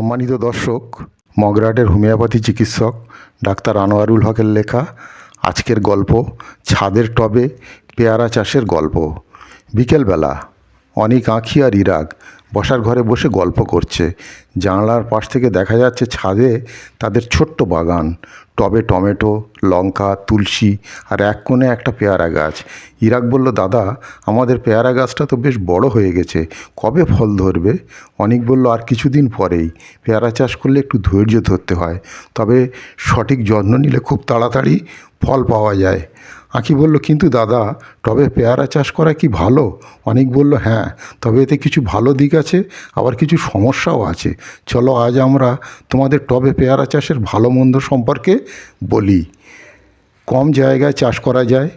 সম্মানিত দর্শক, মগরাটের হোমিওপ্যাথি চিকিৎসক ডাক্তার আনোয়ারুল হকের লেখা আজকের গল্প, ছাদের টবে পেয়ারা চাষের গল্প। বিকেলবেলা অনেক আঁখি আর ইরাক বসার ঘরে বসে গল্প করছে। জানলার পাশ থেকে দেখা যাচ্ছে ছাদে তাদের ছোট্ট বাগান টবে টমেটো, লঙ্কা, তুলসী আর এক কোণে একটা পেয়ারা গাছ। ইরাক বলল, দাদা, আমাদের পেয়ারা গাছটা তো বেশ বড় হয়ে গেছে, কবে ফল ধরবে? অনেক বলল, আর কিছুদিন পরেই। পেয়ারা চাষ করলে একটু ধৈর্য ধরতে হয়, তবে সঠিক যত্ন নিলে খুব তাড়াতাড়ি ফল পাওয়া যায়। আঁকি বলল, কিন্তু দাদা, টবে পেয়ারা চাষ করা কি ভালো? অনেক বলল হ্যাঁ তবে এতে কিছু ভালো দিক আছে, আবার কিছু সমস্যাও আছে। চলো, আজ আমরা তোমাদের টবে পেয়ারা চাষের ভালো মন্দ সম্পর্কে বলি, কম জায়গায় চাষ করা যায়।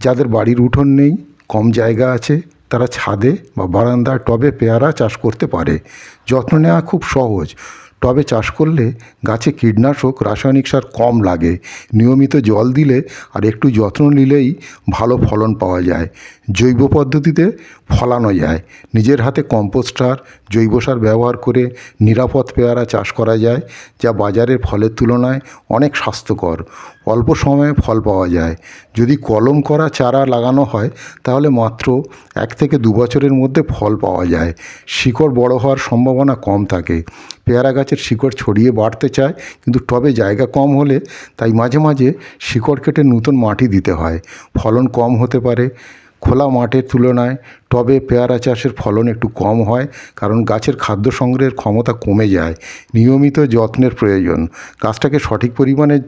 যাদের বাড়ির উঠোন নেই, কম জায়গা আছে, তারা ছাদে বা বারান্দার টবে পেয়ারা চাষ করতে পারে। যত্ন নেওয়া খুব সহজ। টবে চাষ করলে গাছে কীটনাশক, রাসায়নিক সার কম লাগে। নিয়মিত জল দিলে আর একটু যত্ন নিলেই ভালো ফলন পাওয়া যায়। জৈব পদ্ধতিতে ফলানো যায়। নিজের হাতে কম্পোস্টার জৈব সার ব্যবহার করে নিরাপদ পেয়ারা চাষ করা যায়, যা বাজারের ফলের তুলনায় অনেক স্বাস্থ্যকর। অল্প সময়ে ফল পাওয়া যায়। যদি কলম করা চারা লাগানো হয়, তাহলে মাত্র এক থেকে দু বছরের মধ্যে ফল পাওয়া যায়। শিকড় বড় হওয়ার সম্ভাবনা কম থাকে। পেয়ারা গাছের শিকড় ছড়িয়ে বাড়তে চায়, কিন্তু টবে জায়গা কম হলে তাই মাঝে মাঝে শিকড় কেটে নতুন মাটি দিতে হয়। ফলন কম হতে পারে। খোলা মাঠের তুলনায় টবে পেয়ারা চাষের ফলন একটু কম হয়, কারণ গাছের খাদ্য সংগ্রহের ক্ষমতা কমে যায়। নিয়মিত যত্নের প্রয়োজন। গাছটাকে সঠিক পরিমাণে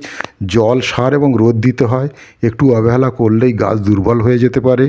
জল, সার এবং রোদ দিতে হয়। একটু অবহেলা করলেই গাছ দুর্বল হয়ে যেতে পারে।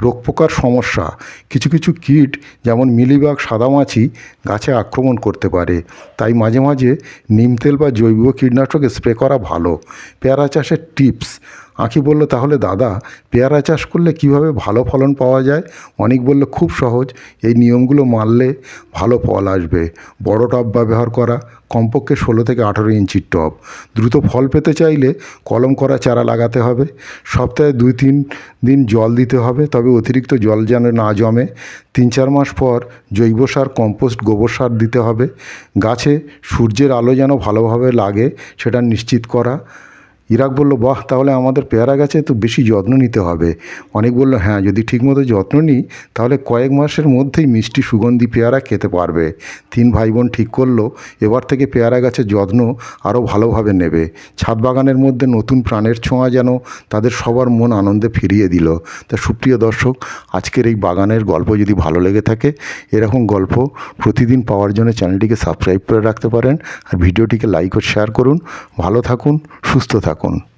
রোগ পোকার সমস্যা। কিছু কিছু কীট, যেমন মিলিবাগ সাদামাছি, গাছে আক্রমণ করতে পারে। তাই মাঝে মাঝে নিম তেল বা জৈব কীটনাশক স্প্রে করা ভালো। পেয়ারা চাষের টিপস। আঁকি বলল, তাহলে দাদা, পেয়ারা চাষ করলে কীভাবে ভালো ফলন পাওয়া যায়? অনেক বলল খুব সহজ, এই নিয়মগুলো মানলে ভালো ফল আসবে। বড় টব ব্যবহার করা, কমপক্ষে ষোলো থেকে আঠেরো ইঞ্চির টব। দ্রুত ফল পেতে চাইলে কলম করা চারা লাগাতে হবে। সপ্তাহে দুই তিন দিন জল দিতে হবে, তবে অতিরিক্ত জল যেন না জমে। তিন চার মাস পর জৈব সার, কম্পোস্ট, গোবর সার দিতে হবে। গাছে সূর্যের আলো যেন ভালোভাবে লাগে, সেটা নিশ্চিত করা। ইরাক বলল, বাহ, তাহলে আমাদের পেয়ারা গাছে তো বেশি যত্ন নিতে হবে। অনেক বলল হ্যাঁ যদি ঠিকমতো যত্ন নিই, তাহলে কয়েক মাসের মধ্যেই মিষ্টি সুগন্ধি পেয়ারা খেতে পারবে। তিন ভাই বোন ঠিক করল, এবার থেকে পেয়ারা গাছের যত্ন আরও ভালোভাবে নেবে। ছাদ বাগানের মধ্যে নতুন প্রাণের ছোঁয়া যেন তাদের সবার মন আনন্দে ফিরিয়ে দিল। তা সুপ্রিয় দর্শক, আজকের এই বাগানের গল্প যদি ভালো লেগে থাকে, এরকম গল্প প্রতিদিন পাওয়ার জন্য চ্যানেলটিকে সাবস্ক্রাইব করে রাখতে পারেন আর ভিডিওটিকে লাইক ও শেয়ার করুন। ভালো থাকুন, সুস্থ থাকুন